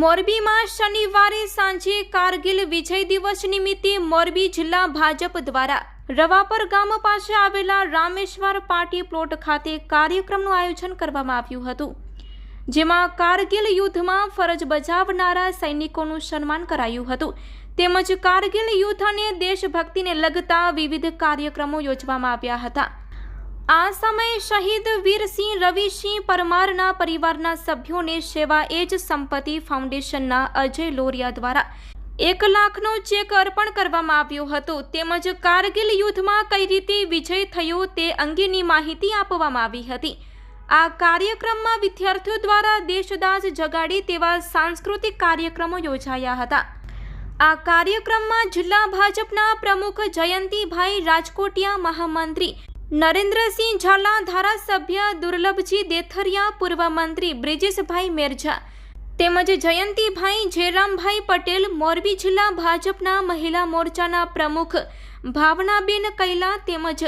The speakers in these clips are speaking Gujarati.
મોરબીમાં શનિવારે સાંજે કારગિલ વિજય દિવસ નિમિત્તે મોરબી જિલ્લા ભાજપ દ્વારા રવાપર ગામ પાસે આવેલા રામેશ્વર પાર્ટી પ્લોટ ખાતે કાર્યક્રમનું આયોજન કરવામાં આવ્યું હતું, જેમાં કારગિલ યુદ્ધમાં ફરજ બજાવનારા સૈનિકોનું સન્માન કરાયું હતું. તેમજ કારગિલ યુદ્ધ અને દેશભક્તિને લગતા વિવિધ કાર્યક્રમો યોજવામાં આવ્યા હતા. આ સમયે શહીદ વીરસિંહ રવિસિંહ પરમારના પરિવારના સભ્યોને સેવા એજ સંપત્તિ ફાઉન્ડેશનના અજય લોરિયા દ્વારા એક લાખનો ચેક અર્પણ કરવામાં આવ્યો હતો. તેમજ કારગિલ યુદ્ધમાં કઈ રીતે વિજય થયો તે અંગેની માહિતી આપવામાં આવી હતી. આ કાર્યક્રમમાં વિદ્યાર્થીઓ દ્વારા દેશદાસ જગાડી તેવા સાંસ્કૃતિક કાર્યક્રમો યોજાયા હતા. આ કાર્યક્રમમાં જિલ્લા ભાજપના પ્રમુખ જયંતિભાઈ રાજકોટિયા મહામંત્રી નરેન્દ્રસિંહ ઝાલા ધારાસભ્ય દુર્લભજી દેથરિયા, પૂર્વ મંત્રી બ્રિજેશભાઈ મેરજા તેમજ જયંતિભાઈ જયરામભાઈ પટેલ, મોરબી જિલ્લા ભાજપના મહિલા મોરચાના પ્રમુખ ભાવનાબેન કૈલા તેમજ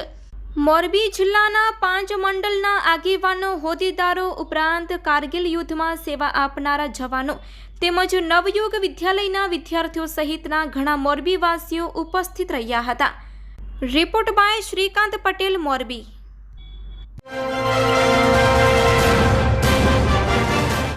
મોરબી જિલ્લાના પાંચ મંડળના આગેવાનો, હોદ્દેદારો ઉપરાંત કારગિલ યુદ્ધમાં સેવા આપનારા જવાનો તેમજ નવયુગ વિદ્યાલયના વિદ્યાર્થીઓ સહિતના ઘણા મોરબીવાસીઓ ઉપસ્થિત રહ્યા હતા. Report by Shrikant Patel Morbi.